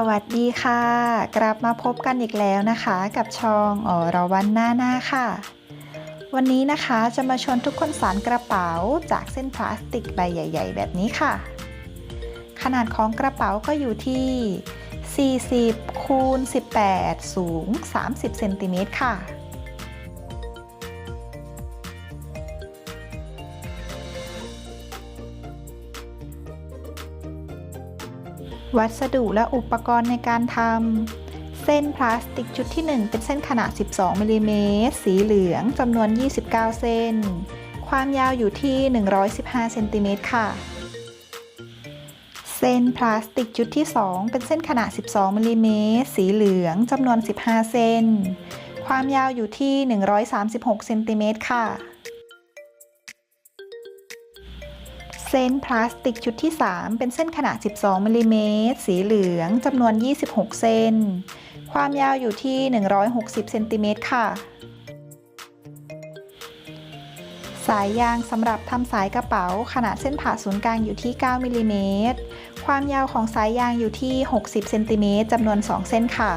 สวัสดีค่ะ กลับมาพบกันอีกแล้วนะคะ กับช่องออรวันหน้าหน้าค่ะ วันนี้นะคะจะมาชวนทุกคนสารกระเป๋าจากเส้นพลาสติกใบใหญ่ ๆ แบบนี้ค่ะ ขนาดของกระเป๋าก็อยู่ที่ 40คูณ18 สูง 30เซนติเมตรค่ะ วัสดุและอุปกรณ์ในการทำ เส้นพลาสติกชุดที่ 1 เป็นเส้นขนาด 12 มิลลิเมตร สีเหลืองจำนวน 29 เส้น ความยาวอยู่ที่ 115 เซนติเมตรค่ะ เส้นพลาสติกชุดที่ 2 เป็นเส้นขนาด 12 มิลลิเมตร สีเหลืองจำนวน 15 เส้น ความยาวอยู่ที่ 136 เซนติเมตรค่ะ เส้นพลาสติกชุดที่ 3 เป็นเส้นขนาด 12มิลลิเมตรสีเหลืองจำนวน 26 เส้น ความยาวอยู่ที่ 160เซนติเมตรค่ะ สายยางสำหรับทำสายกระเป๋าขนาดเส้นผ่าศูนย์กลางอยู่ที่ 9มิลลิเมตร ความยาวของสายยางอยู่ที่ 60เซนติเมตรจำนวน 2 เส้นค่ะ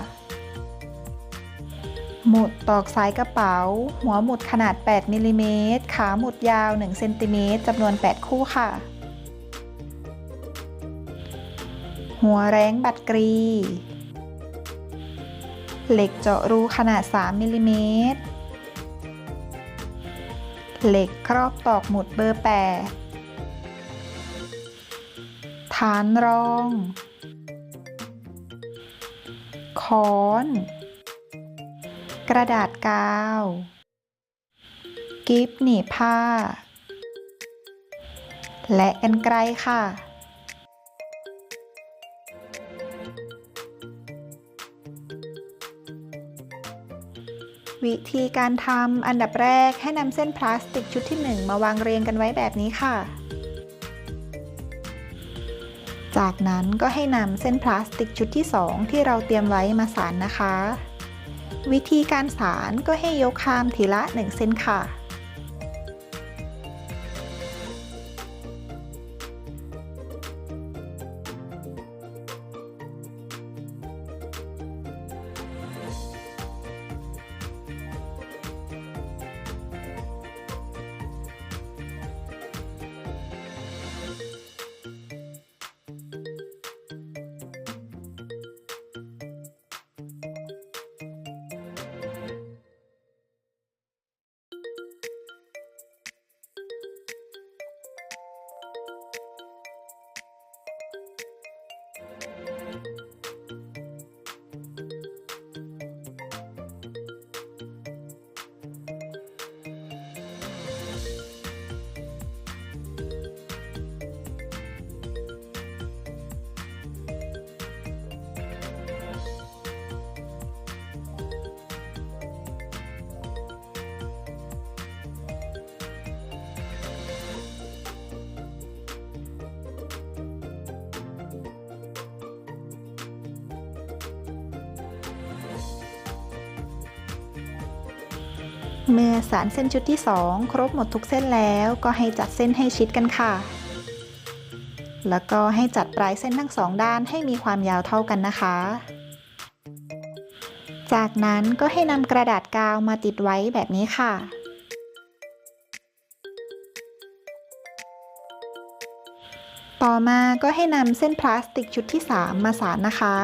หมุดตอกสายกระเป๋า หัวหมุดขนาด 8มิลลิเมตรขาหมุดยาว 1 เซนติเมตรจำนวน 8 คู่ค่ะ หัวแร้งบัตรกรี เหล็กเจาะรูขนาด 3มิลลิเมตร เหล็กครอบตอกหมุดเบอร์ 8 ฐานรอง ค้อน กระดาษกาว กิฟหนีบผ้า และกันไกลค่ะ วิธีการทำอันดับแรกให้นำเส้นพลาสติกชุดที่ 1 มาวางเรียงกันไว้แบบนี้ค่ะ จากนั้นก็ให้นำเส้นพลาสติกชุดที่ 2 ที่เราเตรียมไว้มาสานนะคะ วิธีการสารก็ให้ยกคามทีละ1เซนค่ะ เมื่อสารเส้นชุดที่ 2 ครบหมดทุกเส้นแล้วก็ให้จัดเส้นให้ชิดกันค่ะ แล้วก็ให้จัดปลายเส้นทั้งสองด้านให้มีความยาวเท่ากันนะคะ จากนั้นก็ให้นำกระดาษกาวมาติดไว้แบบนี้ค่ะต่อมาก็ให้นำเส้นพลาสติกชุดที่ 3 มาสานนะคะ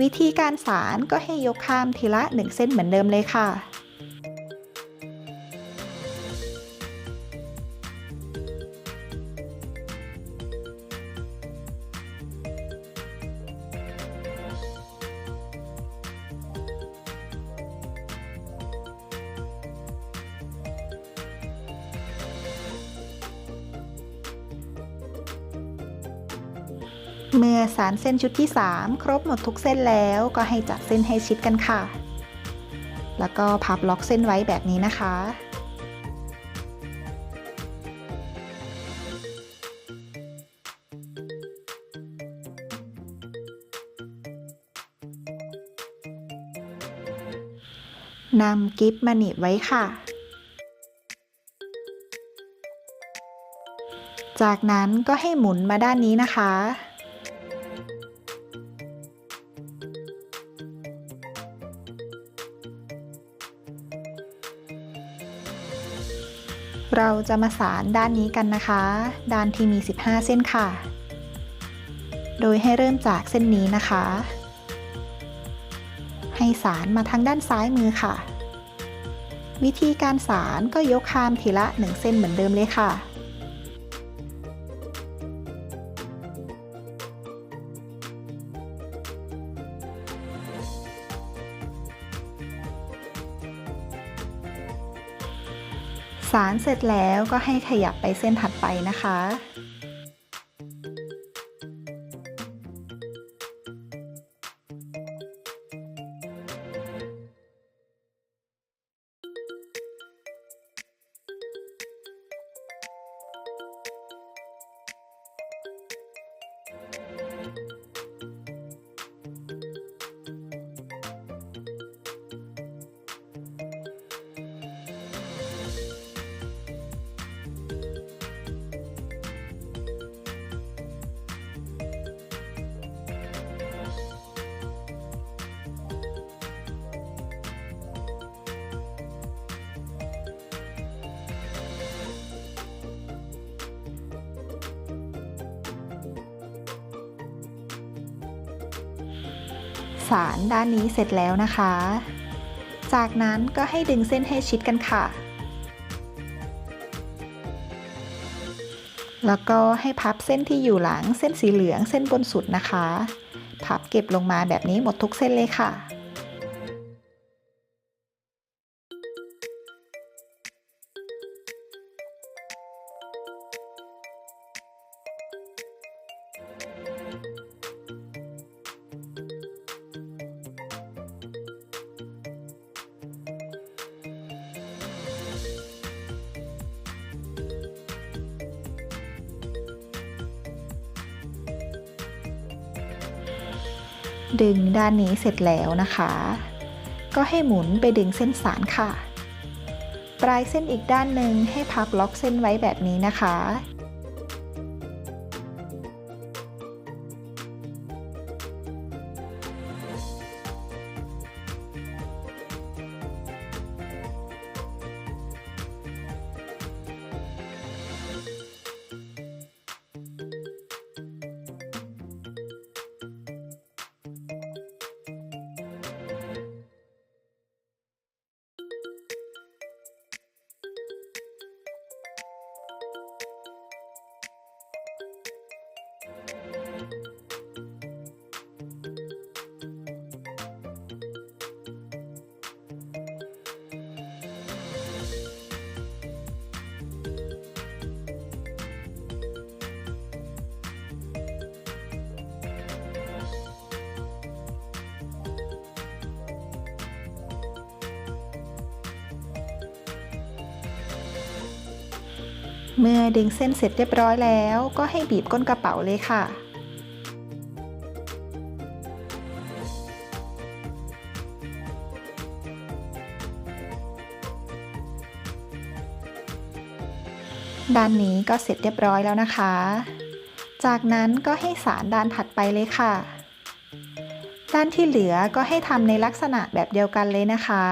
วิธีการสานก็ให้ยกข้ามทีละ 1 เส้นเหมือนเดิมเลยค่ะ เมื่อสารเส้นชุดที่ 3 ครบหมดทุกเส้นแล้วก็ให้จัดเส้นให้ชิดกันค่ะ แล้วก็พับล็อกเส้นไว้แบบนี้นะคะ นำกิฟมาหนีบไว้ค่ะจากนั้นก็ให้หมุนมาด้านนี้นะคะ เราจะมาสารด้านนี้กันนะคะ ด้านที่มี 15 เส้นค่ะ โดยให้เริ่มจากเส้นนี้นะคะ ให้สารมาทางด้านซ้ายมือค่ะ วิธีการสารก็ยกคามทีละ 1 เส้นเหมือนเดิมเลยค่ะารเสร็จแล้วก็ให้ขยับไปเส้นถัดไปนะคะ สารด้านนี้เสร็จแล้วนะคะ จากนั้นก็ให้ดึงเส้นให้ชิดกันค่ะ แล้วก็ให้พับเส้นที่อยู่หลังเส้นสีเหลืองเส้นบนสุดนะคะ พับเก็บลงมาแบบนี้หมดทุกเส้นเลยค่ะ ดึงด้านนี้เสร็จแล้วนะคะ ก็ให้หมุนไปดึงเส้นสารค่ะ ปลายเส้นอีกด้านหนึ่งให้พับล็อกเส้นไว้แบบนี้นะคะ เมื่อดึงเส้นเสร็จเรียบร้อยแล้ว ก็ให้บีบก้นกระเป๋าเลยค่ะ ด้านนี้ก็เสร็จเรียบร้อยแล้วนะคะ จากนั้นก็ให้สารด้านถัดไปเลยค่ะ ด้านที่เหลือก็ให้ทำในลักษณะแบบเดียวกันเลยนะคะ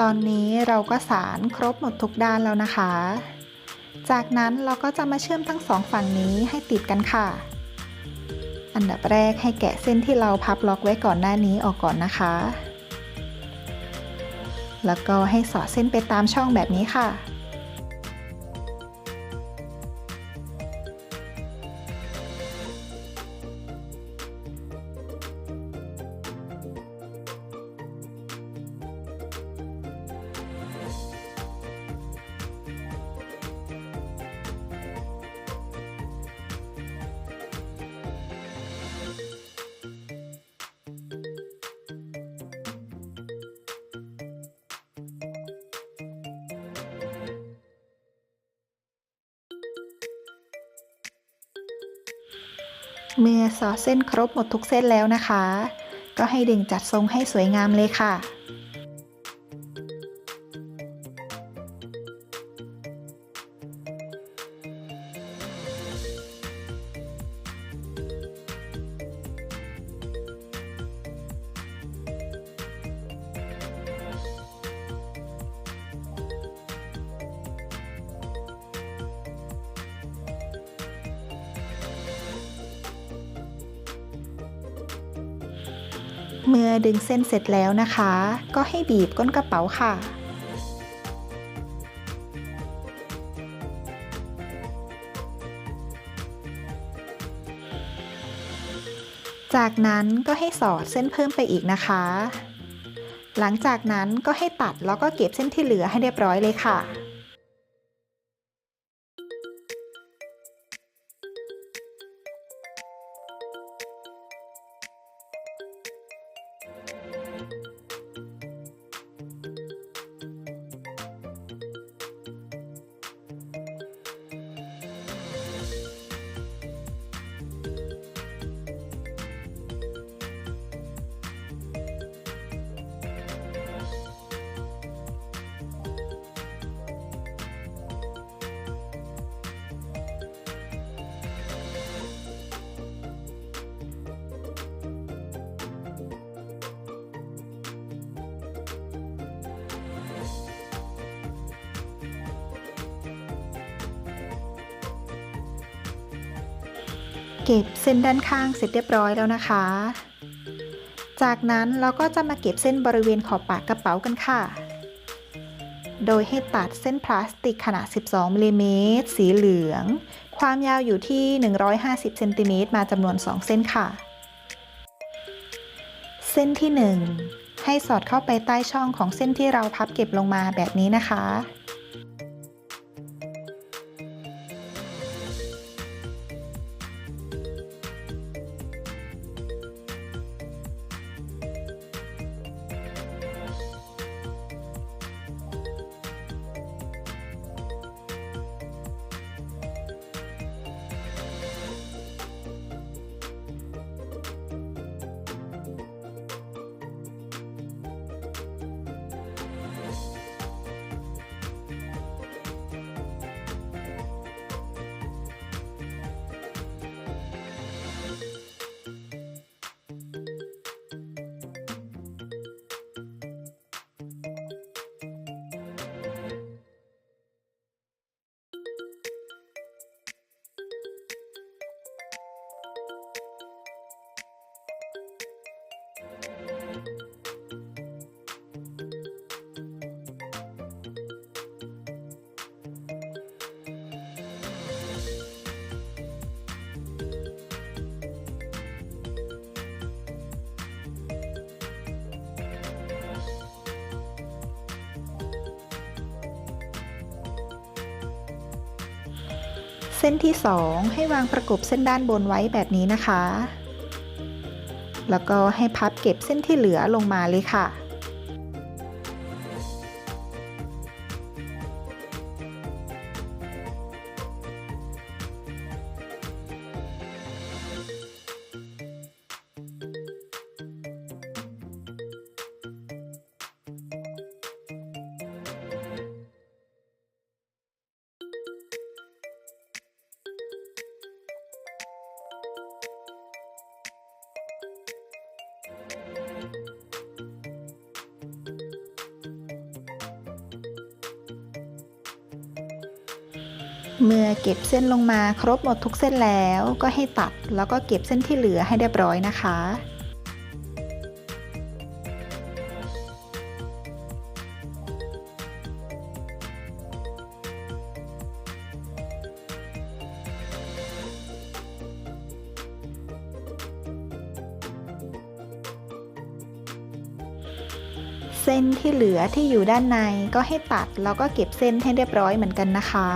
ตอนนี้เราก็สารครบหมดทุกด้านแล้วนะคะ จากนั้นเราก็จะมาเชื่อมทั้งสองฝั่งนี้ให้ติดกันค่ะ อันดับแรกให้แกะเส้นที่เราพับล็อกไว้ก่อนหน้านี้ออกก่อนนะคะ แล้วก็ให้สอดเส้นไปตามช่องแบบนี้ค่ะ เมื่อซอสเส้นครบหมดทุกเส้นแล้วนะคะ ก็ให้ดึงจัดทรงให้สวยงามเลยค่ะ เมื่อดึงเส้นเสร็จแล้วนะคะ ก็ให้บีบก้นกระเป๋าค่ะ จากนั้นก็ให้สอดเส้นเพิ่มไปอีกนะคะ หลังจากนั้นก็ให้ตัดแล้วก็เก็บเส้นที่เหลือให้เรียบร้อยเลยค่ะ เก็บเส้นด้านข้างเสร็จเรียบร้อยแล้วนะคะ จากนั้นเราก็จะมาเก็บเส้นบริเวณขอบปากกระเป๋ากันค่ะ โดยให้ตัดเส้นพลาสติกขนาด 12มิลลิเมตรสีเหลือง ความยาวอยู่ที่ 150เซนติเมตรมาจำนวน 2 เส้นค่ะ เส้นที่ 1 ให้สอดเข้าไปใต้ช่องของเส้นที่เราพับเก็บลงมาแบบนี้นะคะ เส้นที่ 2 ให้วางประกบเส้นด้านบนไว้แบบนี้นะคะ แล้วก็ให้พับเก็บเส้นที่เหลือลงมาเลยค่ะ เส้นลงมาครบหมดทุกเส้นแล้วก็ให้ตัดแล้วก็เก็บเส้นที่เหลือให้เรียบร้อยนะคะเส้นที่เหลือที่อยู่ด้านในก็ให้ตัดแล้วก็เก็บเส้นให้เรียบร้อยเหมือนกันนะคะ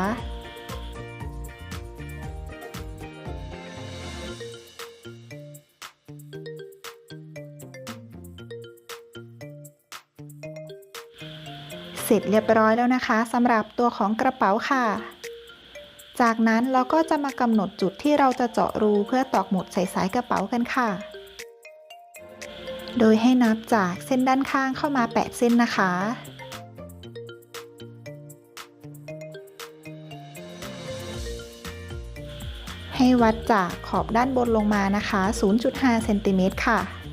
เสร็จเรียบร้อยแล้วนะคะสำหรับตัวของกระเป๋าค่ะ จากนั้นเราก็จะมากำหนดจุดที่เราจะเจาะรูเพื่อตอกหมุดใส่สายกระเป๋ากันค่ะ โดยให้นับจากเส้นด้านข้างเข้ามา8เส้นนะคะให้วัดจากขอบด้านบนลงมานะคะ 0.5 เซนติเมตรค่ะ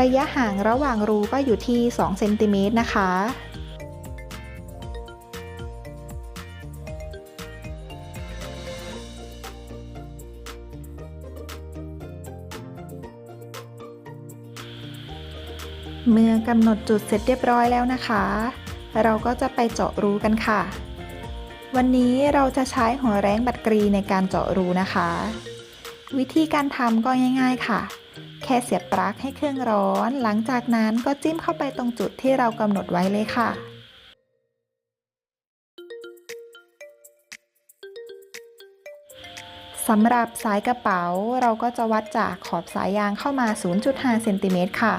ระยะห่างระหว่างรูก็อยู่ที่ 2 เซนติเมตรนะคะ เมื่อกำหนดจุดเสร็จเรียบร้อยแล้วนะคะ เราก็จะไปเจาะรูกันค่ะ วันนี้เราจะใช้หัวแรงบัดกรีในการเจาะรูนะคะ วิธีการทำก็ง่าย ๆค่ะ แค่เสียบปลั๊กให้เครื่องร้อน หลังจากนั้นก็จิ้มเข้าไปตรงจุดที่เรากำหนดไว้เลยค่ะ สำหรับสายกระเป๋าเราก็จะวัดจากขอบสายยางเข้ามา 0.5 เซนติเมตรค่ะ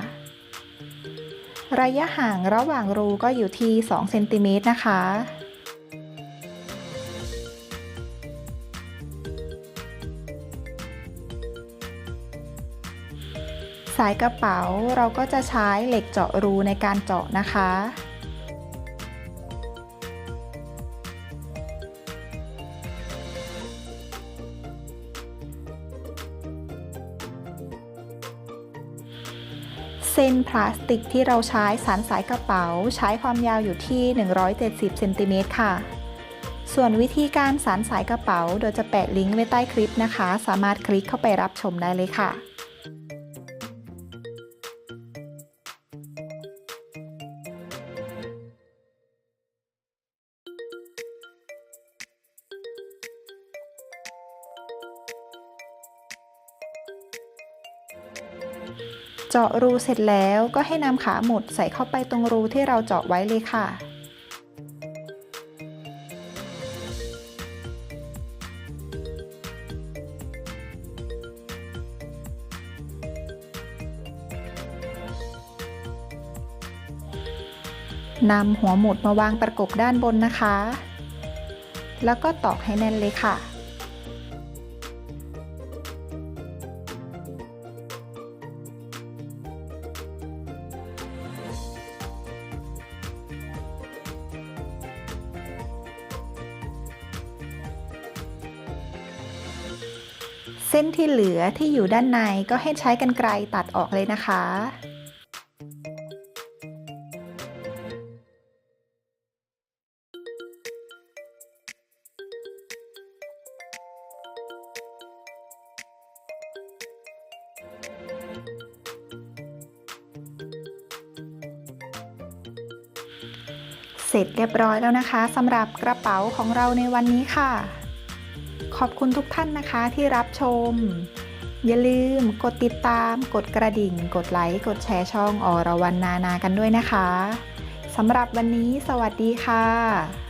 ระยะห่างระหว่างรูก็อยู่ที่ 2 เซนติเมตรนะคะ สายกระเป๋าเราก็จะใช้เหล็กเจาะรูในการเจาะนะคะ เส้นพลาสติกที่เราใช้สานสายกระเป๋าใช้ความยาวอยู่ที่ 170เซนติเมตรค่ะส่วนวิธีการสานสายกระเป๋าโดยจะแปะลิงก์ไว้ใต้คลิปนะคะ สามารถคลิกเข้าไปรับชมได้เลยค่ะ เจาะรูเสร็จแล้วก็ให้นำขาหมุดใส่เข้าไปตรงรูที่เราเจาะไว้เลยค่ะ นำหัวหมุดมาวางประกบด้านบนนะคะ แล้วก็ตอกให้แน่นเลยค่ะ เส้นที่เหลือที่อยู่ด้านในก็ให้ใช้กันไกรตัดออกเลยนะคะ เสร็จเรียบร้อยแล้วนะคะสำหรับกระเป๋าของเราในวันนี้ค่ะ ขอบคุณทุกท่านนะคะที่รับชม อย่าลืมกดติดตาม กดกระดิ่ง กดไลค์ กดแชร์ช่องอรวรรณนานากันด้วยนะคะสำหรับวันนี้สวัสดีค่ะ